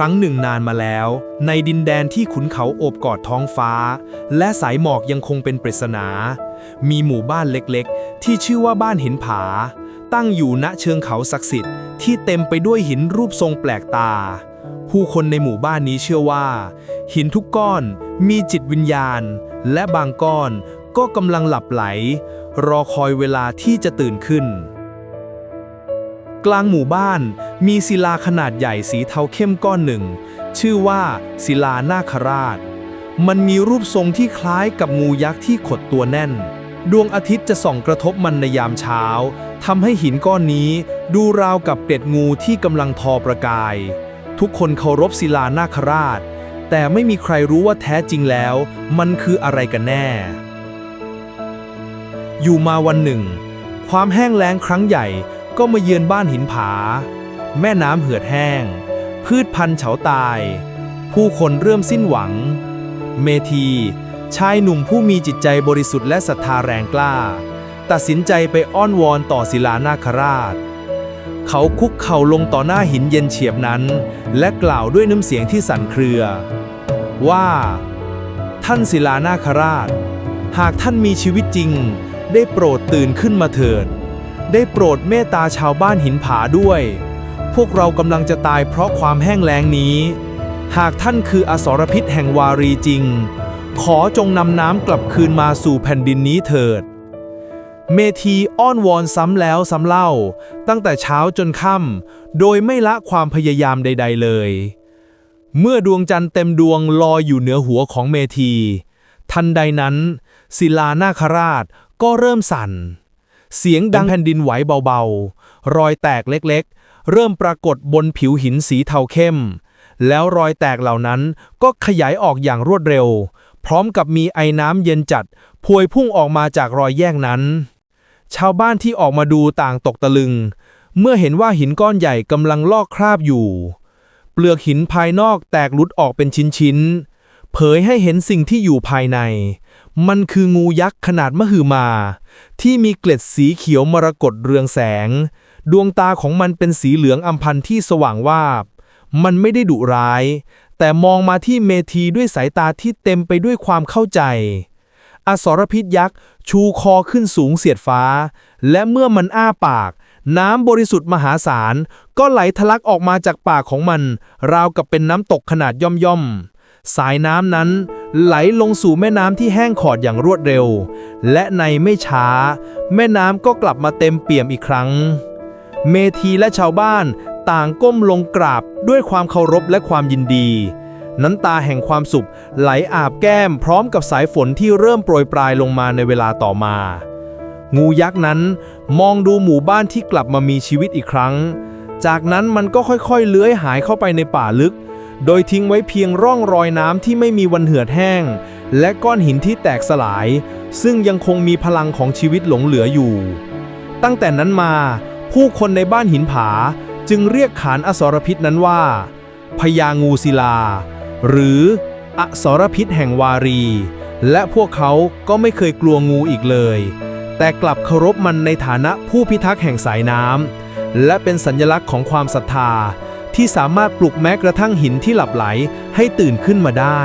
ครั้งหนึ่งนานมาแล้ว ในดินแดนที่ขุนเขาโอบกอดท้องฟ้า และสายหมอกยังคงเป็นปริศนา มีหมู่บ้านเล็กๆ ที่ชื่อว่าบ้านหินผา ตั้งอยู่ณเชิงเขาศักดิ์สิทธิ์ที่เต็มไปด้วยหินรูปทรงแปลกตา ผู้คนในหมู่บ้านนี้เชื่อว่า หินทุกก้อนมีจิตวิญญาณ และบางก้อนก็กำลังหลับไหล รอคอยเวลาที่จะตื่นขึ้น กลางหมู่บ้าน มีศิลาขนาดใหญ่สีเทาเข้มก้อนหนึ่ง ชื่อว่าศิลานาคราช มันมีรูปทรงที่คล้ายกับงูยักษ์ที่ขดตัวแน่น ดวงอาทิตย์จะส่องกระทบมันในยามเช้าทำให้หินก้อนนี้ดูราวกับเกล็ดงูที่กำลังทอประกาย ทุกคนเคารพศิลานาคราช แต่ไม่มีใครรู้ว่าแท้จริงแล้ว มันคืออะไรกันแน่ อยู่มาวันหนึ่ง ความแห้งแล้งครั้งใหญ่ ก็มาเยือนบ้านหินผา แม่น้ำเหือดแห้ง พืชพันธุ์เฉาตาย ผู้คนเริ่มสิ้นหวัง เมธี ชายหนุ่มผู้มีจิตใจบริสุทธิ์และศรัทธาแรงกล้า ตัดสินใจไปอ้อนวอนต่อศิลานาคราช เขาคุกเข่าลงต่อหน้าหินเย็นเฉียบนั้น และกล่าวด้วยน้ำเสียงที่สั่นเครือ ว่า ท่านศิลานาคราช หากท่านมีชีวิตจริง ได้โปรดตื่นขึ้นมาเถิด ได้โปรดเมตตาชาวบ้านหินผาด้วย พวกเรากำลังจะตายเพราะความแห้งแล้งนี้ หากท่านคืออสรพิษแห่งวารีจริง ขอจงนำน้ำกลับคืนมาสู่แผ่นดินนี้เถิด เมธีอ้อนวอนซ้ำแล้วซ้ำเล่า ตั้งแต่เช้าจนค่ำโดยไม่ละความพยายามใด ๆ เลย เมื่อดวงจันทร์เต็มดวงลอยอยู่เหนือหัวของเมธี ทันใดนั้น ศิลานาคราชก็เริ่มสั่น เสียงดังแผ่นดินไหวเบาๆ รอยแตกเล็กๆ เริ่มปรากฏบนผิวหินสีเทาเข้ม แล้วรอยแตกเหล่านั้นก็ขยายออกอย่างรวดเร็ว พร้อมกับมีไอน้ำเย็นจัดพวยพุ่งออกมาจากรอยแยกนั้น ชาวบ้านที่ออกมาดูต่างตกตะลึง เมื่อเห็นว่าหินก้อนใหญ่กำลังลอกคราบอยู่ เปลือกหินภายนอกแตกหลุดออกเป็นชิ้นๆ เผยให้เห็นสิ่งที่อยู่ภายใน มันคืองูยักษ์ขนาดมหึมา ที่มีเกล็ดสีเขียวมรกตเรืองแสง ดวงตาของมันเป็นสีเหลืองอำพันที่สว่างวาบ มันไม่ได้ดุร้าย แต่มองมาที่เมธีด้วยสายตาที่เต็มไปด้วยความเข้าใจ อสรพิษยักษ์ชูคอขึ้นสูงเสียดฟ้า และเมื่อมันอ้าปากน้ำบริสุทธิ์มหาศาล ก็ไหลทะลักออกมาจากปากของมัน ราวกับเป็นน้ำตกขนาดย่อมๆ สายน้ำนั้นไหลลงสู่แม่น้ำที่แห้งขอดอย่างรวดเร็ว และในไม่ช้า แม่น้ำก็กลับมาเต็มเปี่ยมอีกครั้ง เมธีและชาวบ้านต่างก้มลงกราบด้วยความเคารพและความยินดี น้ำตาแห่งความสุขไหลอาบแก้มพร้อมกับสายฝนที่เริ่มโปรยปลายลงมาในเวลาต่อมา งูยักษ์นั้นมองดูหมู่บ้านที่กลับมามีชีวิตอีกครั้ง จากนั้นมันก็ค่อยๆ เลื้อยหายเข้าไปในป่าลึก โดยทิ้งไว้เพียงร่องรอยน้ำที่ไม่มีวันเหือดแห้ง และก้อนหินที่แตกสลาย ซึ่งยังคงมีพลังของชีวิตหลงเหลืออยู่ ตั้งแต่นั้นมา ผู้คนในบ้านหินผาจึงเรียกขานอสรพิษนั้นว่าพญางูศิลา หรืออสรพิษแห่งวารี และพวกเขาก็ไม่เคยกลัวงูอีกเลย แต่กลับเคารพมันในฐานะผู้พิทักษ์แห่งสายน้ำและเป็นสัญลักษณ์ของความศรัทธา ที่สามารถปลุกแม้กระทั่งหินที่หลับไหลให้ตื่นขึ้นมาได้